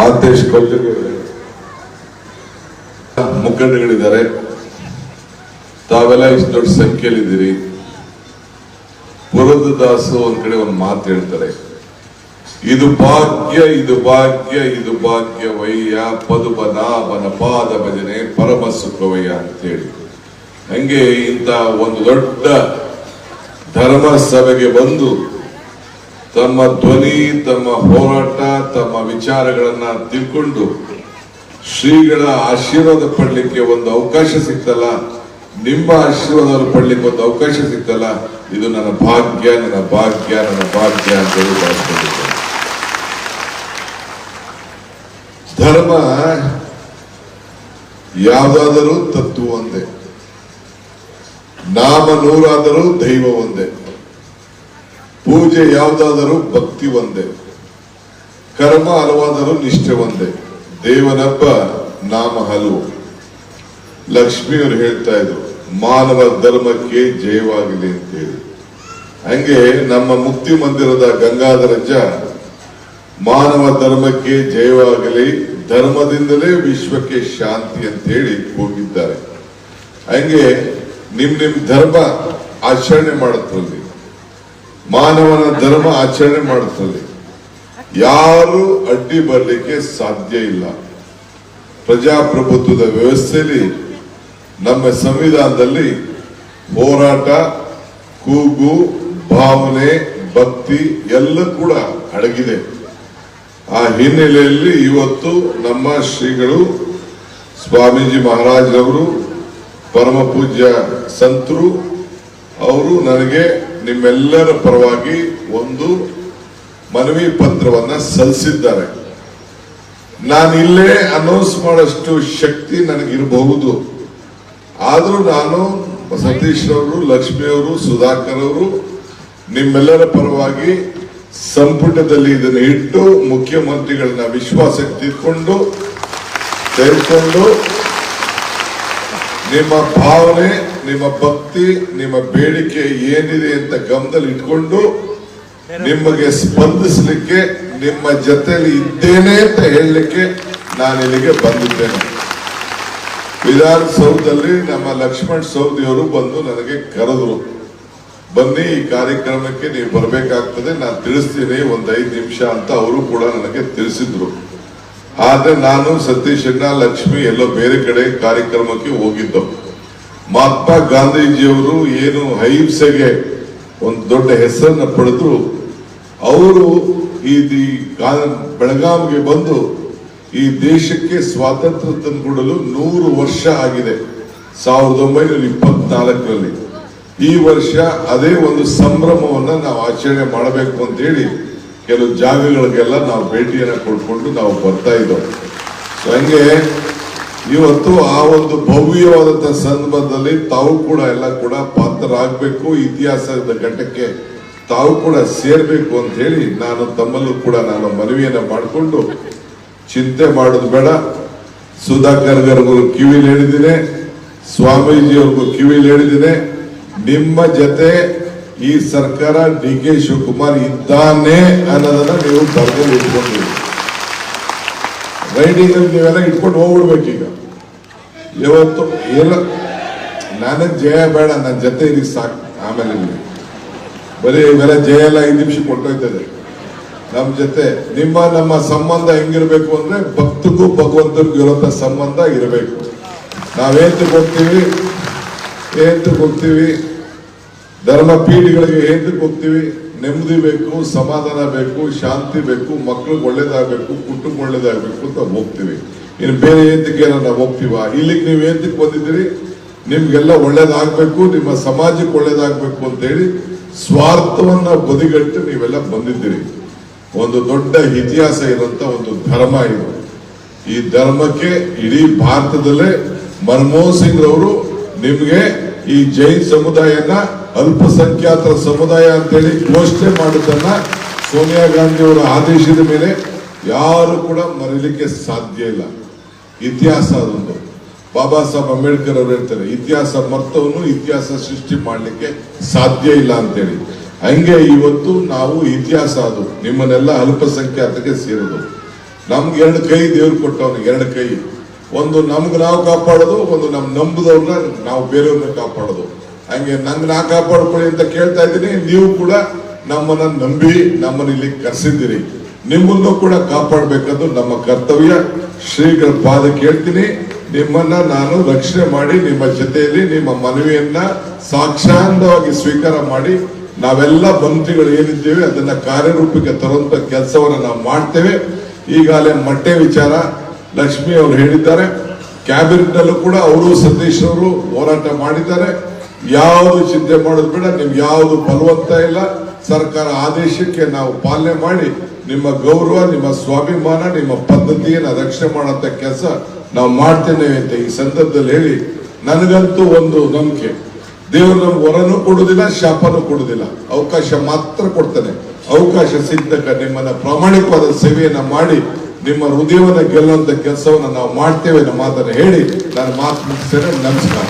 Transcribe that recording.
ಮಾತೇಶ್ ಕೌಜಲ್ಯ ಮುಖಂಡಗಳಿದ್ದಾರೆ. ತಾವೆಲ್ಲ ಇಷ್ಟು ದೊಡ್ಡ ಸಂಖ್ಯೆಯಲ್ಲಿದ್ದೀರಿ. ಪುರಂದದಾಸು ಒಂದ್ ಕಡೆ ಒಂದು ಮಾತು ಹೇಳ್ತಾರೆ. ಇದು ಭಾಗ್ಯ ಇದು ಭಾಗ್ಯ ಇದು ಭಾಗ್ಯ ವಯ್ಯ ಬನ ಪಾದ ಭಜನೆ ಪರಮ ಸುಖವಯ್ಯ ಅಂತೇಳಿ. ಹಂಗೆ ಇಂಥ ಒಂದು ದೊಡ್ಡ ಧರ್ಮ ಸಭೆಗೆ ಬಂದು ತಮ್ಮ ಧ್ವನಿ, ತಮ್ಮ ಹೋರಾಟ, ತಮ್ಮ ವಿಚಾರಗಳನ್ನ ತಿಳ್ಕೊಂಡು ಶ್ರೀಗಳ ಆಶೀರ್ವಾದ ಪಡ್ಲಿಕ್ಕೆ ಒಂದು ಅವಕಾಶ ಸಿಕ್ತಲ್ಲ? ನಿಮ್ಮ ಆಶೀರ್ವಾದ ಪಡ್ಲಿಕ್ಕೆ ಒಂದು ಅವಕಾಶ ಸಿಕ್ತಲ್ಲ? ಇದು ನನ್ನ ಭಾಗ್ಯ ನನ್ನ ಭಾಗ್ಯ ನನ್ನ ಭಾಗ್ಯ ಅಂತ ಹೇಳಿ ಧರ್ಮ ಯಾವುದಾದರೂ ತತ್ವ ಒಂದೇ. ನಾಮ ನೂರಾದರೂ ದೈವ ಒಂದೇ. ಪೂಜೆ ಯಾವುದಾದರೂ ಭಕ್ತಿ ಒಂದೇ, ಕರ್ಮ ಹಲವಾದರೂ ನಿಷ್ಠೆ ಒಂದೇ ದೇವನಬ್ಬ ನಾಮ ಹಲವು. ಲಕ್ಷ್ಮಿಯವರು ಹೇಳ್ತಾ ಇದ್ರು, ಮಾನವ ಧರ್ಮಕ್ಕೆ ಜಯವಾಗಲಿ ಅಂತೇಳಿ. ಹಂಗೆ ನಮ್ಮ ಮುಕ್ತಿ ಮಂದಿರದ ಗಂಗಾಧರಜ್ಜ ಮಾನವ ಧರ್ಮಕ್ಕೆ ಜಯವಾಗಲಿ, ಧರ್ಮದಿಂದಲೇ ವಿಶ್ವಕ್ಕೆ ಶಾಂತಿ ಅಂತ ಹೇಳಿ ಹೋಗಿದ್ದಾರೆ. ಹಂಗೆ ನಿಮ್ ನಿಮ್ ಧರ್ಮ ಆಚರಣೆ ಮಾಡುತ್ತಲ್ಲಿ ಮಾನವನ ಧರ್ಮ ಆಚರಣೆ ಮಾಡುತ್ತದೆ. ಯಾರು ಅಡ್ಡಿ ಬರಲಿಕ್ಕೆ ಸಾಧ್ಯ ಇಲ್ಲ. ಪ್ರಜಾಪ್ರಭುತ್ವದ ವ್ಯವಸ್ಥೆಯಲ್ಲಿ ನಮ್ಮ ಸಂವಿಧಾನದಲ್ಲಿ ಹೋರಾಟ, ಕೂಗು, ಭಾವನೆ, ಭಕ್ತಿ ಎಲ್ಲ ಕೂಡ ಅಡಗಿದೆ. ಆ ಹಿನ್ನೆಲೆಯಲ್ಲಿ ಇವತ್ತು ನಮ್ಮ ಶ್ರೀಗಳು ಸ್ವಾಮೀಜಿ ಮಹಾರಾಜರವರು, ಪರಮ ಪೂಜ್ಯ ಸಂತರು, ಅವರು ನನಗೆ ನಿಮ್ಮೆಲ್ಲರ ಪರವಾಗಿ ಒಂದು ಮನವಿ ಪತ್ರವನ್ನ ಸಲ್ಲಿಸಿದ್ದಾರೆ. ನಾನು ಇಲ್ಲೇ ಅನೌನ್ಸ್ ಮಾಡೋಷ್ಟು ಶಕ್ತಿ ನನಗಿರಬಹುದು. ಆದರೂ ನಾನು ಸತೀಶ್ ಅವರು ಲಕ್ಷ್ಮಿ ಅವರು, ಸುಧಾಕರ್ ಅವರು ನಿಮ್ಮೆಲ್ಲರ ಪರವಾಗಿ ಸಂಪುಟದಲ್ಲಿ ಇದನ್ನು ಇಟ್ಟು ಮುಖ್ಯಮಂತ್ರಿಗಳನ್ನ ವಿಶ್ವಾಸಕ್ಕೆ ತಿಳ್ಕೊಂಡು ತೆಗೆದುಕೊಂಡು ನಿಮ್ಮ ಭಾವನೆ, ನಿಮ್ಮ ಭಕ್ತಿ, ನಿಮ್ಮ ಬೇಡಿಕೆ ಏನಿದೆ ಅಂತ ಗಮನದಲ್ಲಿ ಇಟ್ಕೊಂಡು ನಿಮಗೆ ಸ್ಪಂದಿಸಲಿಕ್ಕೆ, ನಿಮ್ಮ ಜೊತೆಯಲ್ಲಿ ಇದ್ದೇನೆ ಅಂತ ಹೇಳಲಿಕ್ಕೆ ನಾನು ಇಲ್ಲಿಗೆ ಬಂದಿದ್ದೇನೆ. ವಿಧಾನಸೌಧದಲ್ಲಿ ನಮ್ಮ ಲಕ್ಷ್ಮಣ್ ಸೌದಿಯವರು ಬಂದು ನನಗೆ ಕರೆದ್ರು, ಬನ್ನಿ ಈ ಕಾರ್ಯಕ್ರಮಕ್ಕೆ ನೀವು ಬರಬೇಕಾಗ್ತದೆ, ನಾನು ತಿಳಿಸ್ತೀನಿ, ಒಂದು ಐದು ನಿಮಿಷ ಅಂತ ಅವರು ಕೂಡ ನನಗೆ ತಿಳಿಸಿದ್ರು. ಆದ್ರೆ ನಾನು ಸತೀಶಣ್ಣ ಲಕ್ಷ್ಮಿ ಎಲ್ಲೋ ಬೇರೆ ಕಡೆ ಕಾರ್ಯಕ್ರಮಕ್ಕೆ ಹೋಗಿದ್ದು. ಮಹಾತ್ಮ ಗಾಂಧೀಜಿಯವರು ಏನು ಅಹಿಂಸೆಗೆ ಒಂದು ದೊಡ್ಡ ಹೆಸರನ್ನ ಪಡೆದ್ರು. ಅವರು ಈ ಬೆಳಗಾವಿಗೆ ಬಂದು ಈ ದೇಶಕ್ಕೆ ಸ್ವಾತಂತ್ರ್ಯ ತಂದುಕೊಡಲು ನೂರು ವರ್ಷ ಆಗಿದೆ. ಸಾವಿರದ ಒಂಬೈನೂರ ಇಪ್ಪತ್ನಾಲ್ಕರಲ್ಲಿ. ಈ ವರ್ಷ ಅದೇ ಒಂದು ಸಂಭ್ರಮವನ್ನ ನಾವು ಆಚರಣೆ ಮಾಡಬೇಕು ಅಂತ ಹೇಳಿ ಕೆಲವು ಜಾಗಗಳಿಗೆಲ್ಲ ನಾವು ಭೇಟಿಯನ್ನು ಕೊಡ್ಕೊಂಡು ನಾವು ಬರ್ತಾ ಇದ್ದೇವೆ. ಹಂಗೆ ಇವತ್ತು ಆ ಒಂದು ಭವ್ಯವಾದಂಥ ಸಂದರ್ಭದಲ್ಲಿ ತಾವು ಕೂಡ ಎಲ್ಲ ಕೂಡ ಪಾತ್ರರಾಗಬೇಕು, ಇತಿಹಾಸದ ಘಟ್ಟಕ್ಕೆ ತಾವು ಕೂಡ ಸೇರಬೇಕು ಅಂತ ಹೇಳಿ ನಾನು ತಮ್ಮಲ್ಲೂ ಕೂಡ ನಾನು ಮನವಿಯನ್ನು ಮಾಡಿಕೊಂಡು ಚಿಂತೆ ಮಾಡೋದು ಬೇಡ. ಸುಧಾಕರ್ ಗರ್ಗೂ ಕಿವಿಲಿ ಹೇಳಿದ್ದೀನಿ ಸ್ವಾಮೀಜಿಯವ್ರಿಗೂ ಕಿವಿಲಿ ಹೇಳಿದ್ದೀನಿ ನಿಮ್ಮ ಜೊತೆ ಈ ಸರ್ಕಾರ ಡಿ ಕೆ ಶಿವಕುಮಾರ್ ಇದ್ದಾನೆ ಅನ್ನೋದನ್ನ ನೀವು ಬರ್ದಲ್ಲಿ ಇಟ್ಕೊಂಡಿರಿ. ರೈಡಿಂಗ್ ಅಲ್ಲಿ ನೀವೆಲ್ಲ ಇಟ್ಕೊಂಡು ಹೋಗ್ಬಿಡ್ಬೇಕೀಗ. ಇವತ್ತು ಎಲ್ಲ ನಾನೇ ಜಯ ಬೇಡ, ನನ್ನ ಜೊತೆ ಇದೀಗ ಸಾಕು. ಆಮೇಲೆ. ಬರೀ ಇವೆಲ್ಲ ಜಯ ಎಲ್ಲ ಐದು ನಿಮಿಷ ಕೊಟ್ಟೋಯ್ತದೆ ನಮ್ಮ ಜೊತೆ ನಿಮ್ಮ ನಮ್ಮ ಸಂಬಂಧ ಹೆಂಗಿರ್ಬೇಕು ಅಂದ್ರೆ ಭಕ್ತಗೂ ಭಗವಂತನಿಗೂ ಇರೋಂಥ ಸಂಬಂಧ ಇರಬೇಕು. ನಾವೇಂತಕ್ಕೆ ಹೋಗ್ತೀವಿ? ಏಂತಕ್ಕೆ ಹೋಗ್ತೀವಿ? ಧರ್ಮ ಪೀಠಗಳಿಗೆ ಹೇಗೆ ಹೋಗ್ತೀವಿ? ನೆಮ್ಮದಿ ಬೇಕು, ಸಮಾಧಾನ ಬೇಕು, ಶಾಂತಿ ಬೇಕು, ಮಕ್ಳಿಗೆ ಒಳ್ಳೇದಾಗಬೇಕು, ಕುಟುಂಬ ಒಳ್ಳೇದಾಗಬೇಕು ಅಂತ ಹೋಗ್ತೀವಿ. ಇನ್ನು ಬೇರೆ ಏತಕ್ಕೆ ನಾವು ಹೋಗ್ತೀವ? ಇಲ್ಲಿಗೆ ನೀವು ಏನಕ್ಕೆ ಬಂದಿದ್ದೀರಿ? ನಿಮ್ಗೆಲ್ಲ ಒಳ್ಳೇದಾಗಬೇಕು, ನಿಮ್ಮ ಸಮಾಜಕ್ಕೆ ಒಳ್ಳೇದಾಗಬೇಕು ಅಂತ ಹೇಳಿ ಸ್ವಾರ್ಥವನ್ನ ಬದಿಗಟ್ಟು ನೀವೆಲ್ಲ ಬಂದಿದ್ದೀರಿ. ಒಂದು ದೊಡ್ಡ ಇತಿಹಾಸ ಇರುವಂತ ಒಂದು ಧರ್ಮ ಇದು. ಈ ಧರ್ಮಕ್ಕೆ ಇಡೀ ಭಾರತದಲ್ಲೇ ಮನಮೋಹನ್ ಸಿಂಗ್ ಅವರು ನಿಮ್ಗೆ ಈ ಜೈನ್ ಸಮುದಾಯನ ಅಲ್ಪಸಂಖ್ಯಾತರ ಸಮುದಾಯ ಅಂತೇಳಿ ಘೋಷಣೆ ಮಾಡಿದ್ದನ್ನ ಸೋನಿಯಾ ಗಾಂಧಿ ಅವರ ಆದೇಶದ ಮೇಲೆ ಯಾರು ಕೂಡ ಮರೀಲಿಕ್ಕೆ ಸಾಧ್ಯ ಇಲ್ಲ. ಇತಿಹಾಸ ಅದೊಂದು. ಬಾಬಾ ಸಾಹೇಬ್ ಅಂಬೇಡ್ಕರ್ ಅವರು ಹೇಳ್ತಾರೆ, ಇತಿಹಾಸ ಮರ್ತವನು ಇತಿಹಾಸ ಸೃಷ್ಟಿ ಮಾಡಲಿಕ್ಕೆ ಸಾಧ್ಯ ಇಲ್ಲ ಅಂತೇಳಿ. ಹಂಗೆ ಇವತ್ತು ನಾವು ಇತಿಹಾಸ ಅದು, ನಿಮ್ಮನ್ನೆಲ್ಲ ಅಲ್ಪಸಂಖ್ಯಾತಕ್ಕೆ ಸೇರೋದು. ನಮ್ಗೆ ಎರಡು ಕೈ ದೇವ್ರು ಕೊಟ್ಟವನಿಗೆ, ಎರಡು ಕೈ. ಒಂದು ನಮ್ಗೆ ನಾವು ಕಾಪಾಡೋದು, ಒಂದು ನಮ್ಮ ನಂಬುದವ್ರನ್ನ ನಾವು ಬೇರೆಯವ್ರನ್ನ ಕಾಪಾಡೋದು. ಹಂಗೆ ನಂಗೆ ನಾ ಕಾಪಾಡ್ಕೊಳ್ಳಿ ಅಂತ ಕೇಳ್ತಾ ಇದ್ದೀನಿ, ನೀವು ಕೂಡ ನಮ್ಮನ್ನ ನಂಬಿ ನಮ್ಮನ್ನ ಇಲ್ಲಿ ಕರೆಸಿದ್ದೀರಿ. ನಿಮ್ಮನ್ನು ಕೂಡ ಕಾಪಾಡಬೇಕಂದು ನಮ್ಮ ಕರ್ತವ್ಯ. ಶ್ರೀಗಳ ಪಾದ ಕೇಳ್ತೀನಿ. ನಿಮ್ಮನ್ನ ನಾನು ರಕ್ಷಣೆ ಮಾಡಿ, ನಿಮ್ಮ ಜೊತೆಯಲ್ಲಿ ನಿಮ್ಮ ಮನವಿಯನ್ನ ಸಾಕ್ಷಾಂತವಾಗಿ ಸ್ವೀಕಾರ ಮಾಡಿ, ನಾವೆಲ್ಲ ಮಂತ್ರಿಗಳು ಏನಿದ್ದೇವೆ, ಅದನ್ನ ಕಾರ್ಯರೂಪಕ್ಕೆ ತರುವಂತ ಕೆಲಸವನ್ನ ನಾವು ಮಾಡ್ತೇವೆ. ಈಗಾಗಲೇ ಮಟ್ಟೆ ವಿಚಾರ ಲಕ್ಷ್ಮಿ ಅವರು ಹೇಳಿದ್ದಾರೆ. ಕ್ಯಾಬಿನೆಟ್ ನಲ್ಲೂ ಕೂಡ ಅವರು, ಸತೀಶ್ ಅವರು ಹೋರಾಟ ಮಾಡಿದ್ದಾರೆ. ಯಾವುದು ಚಿಂತೆ ಮಾಡೋದು ಬೇಡ, ನಿಮ್ಗೆ ಯಾವುದು ಬಲವಂತ ಇಲ್ಲ. ಸರ್ಕಾರ ಆದೇಶಕ್ಕೆ ನಾವು ಪಾಲನೆ ಮಾಡಿ, ನಿಮ್ಮ ಗೌರವ, ನಿಮ್ಮ ಸ್ವಾಭಿಮಾನ, ನಿಮ್ಮ ಪದ್ಧತಿಯನ್ನು ರಕ್ಷಣೆ ಮಾಡುವಂತ ಕೆಲಸ ನಾವು ಮಾಡ್ತೇನೆ ಅಂತ ಈ ಸಂದರ್ಭದಲ್ಲಿ ಹೇಳಿ ನನಗಂತೂ ಒಂದು ನಂಬಿಕೆ. ದೇವರು ನಮ್ಗೆ ಹೊರನೂ ಕೊಡುವುದಿಲ್ಲ, ಶಾಪನೂ ಕೊಡುವುದಿಲ್ಲ. ಅವಕಾಶ ಮಾತ್ರ ಕೊಡ್ತಾನೆ. ಅವಕಾಶ ಸಿಗ್ತಕ್ಕ ನಿಮ್ಮನ್ನ ಪ್ರಾಮಾಣಿಕವಾದ ಸೇವೆಯನ್ನ ಮಾಡಿ ನಿಮ್ಮ ಹೃದಯವನ್ನು ಗೆಲ್ಲುವಂತ ಕೆಲಸವನ್ನು ನಾವು ಮಾಡ್ತೇವೆ ಅನ್ನೋ ಮಾತನ್ನು ಹೇಳಿ ನಾನು ಮಾತು ಮುಗಿಸ್ತೇನೆ. ನಮಸ್ಕಾರ.